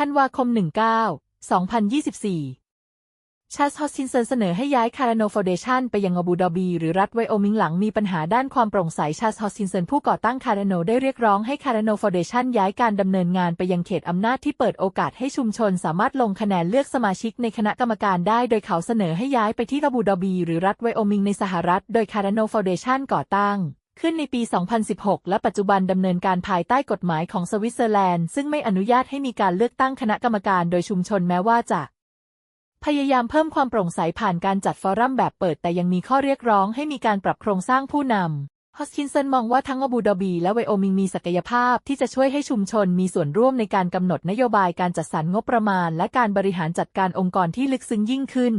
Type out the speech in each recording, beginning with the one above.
ธันวาคม 19 2024 ชาส์ฮอสซินเซนเสนอให้ย้ายคาราโนฟ u เดชันไปยังอาบูดาบี หรือรัฐไวโอมิงหลังมีปัญหาด้านความโปร่งใส ชาส์ฮอสซินเซนผู้ก่อตั้งคาราโนได้เรียกร้องให้คาราโนฟ u เดชันย้ายการดำเนินงานไปยังเขตอำนาจที่เปิดโอกาสให้ชุมชนสามารถลงคะแนนเลือกสมาชิกในคณะกรรมการได้ โดยเขาเสนอให้ย้ายไปที่อาบูดาบี หรือรัฐไวโอมิงในสหรัฐ โดยคาราโนฟ u เดชันก่อตั้ง ขึ้นในปี 2016 และปัจจุบันดำเนินการภายใต้กฎหมายของสวิตเซอร์แลนด์ ซึ่งไม่อนุญาตให้มีการเลือกตั้งคณะกรรมการโดยชุมชนแม้ว่าจะ พยายามเพิ่มความโปร่งใสผ่านการจัดฟอรัมแบบเปิดแต่ยังมีข้อเรียกร้องให้มีการปรับโครงสร้างผู้นำฮอสคินสันมองว่าทั้งอบูดาบีและไวโอมิงมีศักยภาพที่จะช่วยให้ชุมชนมีส่วนร่วมในการกำหนดนโยบายการจัดสรรงบประมาณ และการบริหารจัดการองค์กรที่ลึกซึ้งยิ่งขึ้น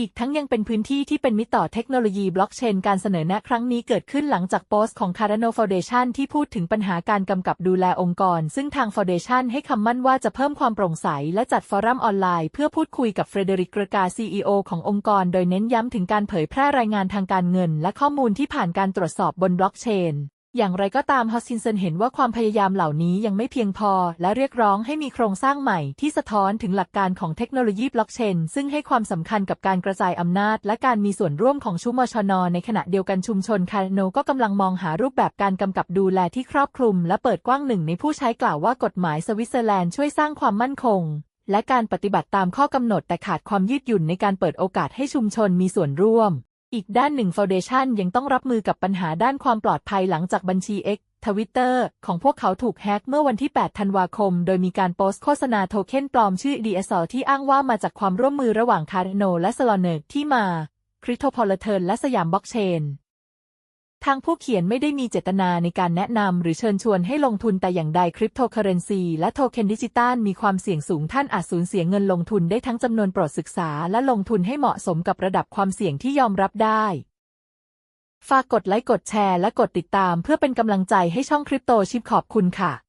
อีกทั้งยังเป็นพื้นที่ที่เป็นมิตรต่อเทคโนโลยีบล็อกเชนการเสนอแนะครั้งนี้เกิดขึ้นหลังจากโพสต์ของ Cardano Foundation ที่พูดถึงปัญหาการกำกับดูแลองค์กร ซึ่งทาง Foundation ให้คำมั่นว่าจะเพิ่มความโปร่งใส และจัดฟอรัมออนไลน์เพื่อพูดคุยกับเฟรเดริกเกรกา CEO ขององค์กร โดยเน้นย้ำถึงการเผยแพร่รายงานทางการเงิน และข้อมูลที่ผ่านการตรวจสอบบนบล็อกเชน อย่างไรก็ตามฮอสซินเซนเห็นว่าความพยายามเหล่านี้ยังไม่เพียงพอ และเรียกร้องให้มีโครงสร้างใหม่ที่สะท้อนถึงหลักการของเทคโนโลยีบล็อกเชน ซึ่งให้ความสำคัญกับการกระจายอำนาจ และการมีส่วนร่วมของชุมชนในขณะเดียวกันชุมชนคาร์โนก็กำลังมองหารูปแบบการกำกับดูแลที่ครอบคลุม และเปิดกว้างหนึ่งในผู้ใช้กล่าวว่ากฎหมายสวิตเซอร์แลนด์ช่วยสร้างความมั่นคงและการปฏิบัติตามข้อกำหนดแต่ขาดความยืดหยุ่นในการเปิดโอกาสให้ชุมชนมีส่วนร่วม อีกด้านหนึ่งฟาวเดชันยังต้องรับมือกับปัญหาด้านความปลอดภัยหลังจากบัญชี X ทวิตเตอร์ของพวกเขาถูกแฮ็กเมื่อวันที่ 8 ธันวาคม โดยมีการโพสต์โฆษณาโทเค็นปลอมชื่อ DSL ที่อ้างว่ามาจากความร่วมมือระหว่างคาร์โนและสลอนเนอที่มาคริ p โตพอลเทิร์นและสยามบล็อกเชน ทางผู้เขียนไม่ได้มีเจตนาในการแนะนำหรือเชิญชวนให้ลงทุนแต่อย่างใดคริปโตเคอเรนซีและโทเค็นดิจิตอลมีความเสี่ยงสูงท่านอาจสูญเสียเงินลงทุนได้ทั้งจำนวนโปรดศึกษาและลงทุนให้เหมาะสมกับระดับความเสี่ยงที่ยอมรับได้ ฝากกดไลค์กดแชร์และกดติดตามเพื่อเป็นกำลังใจให้ช่องคริปโตชิปขอบคุณค่ะ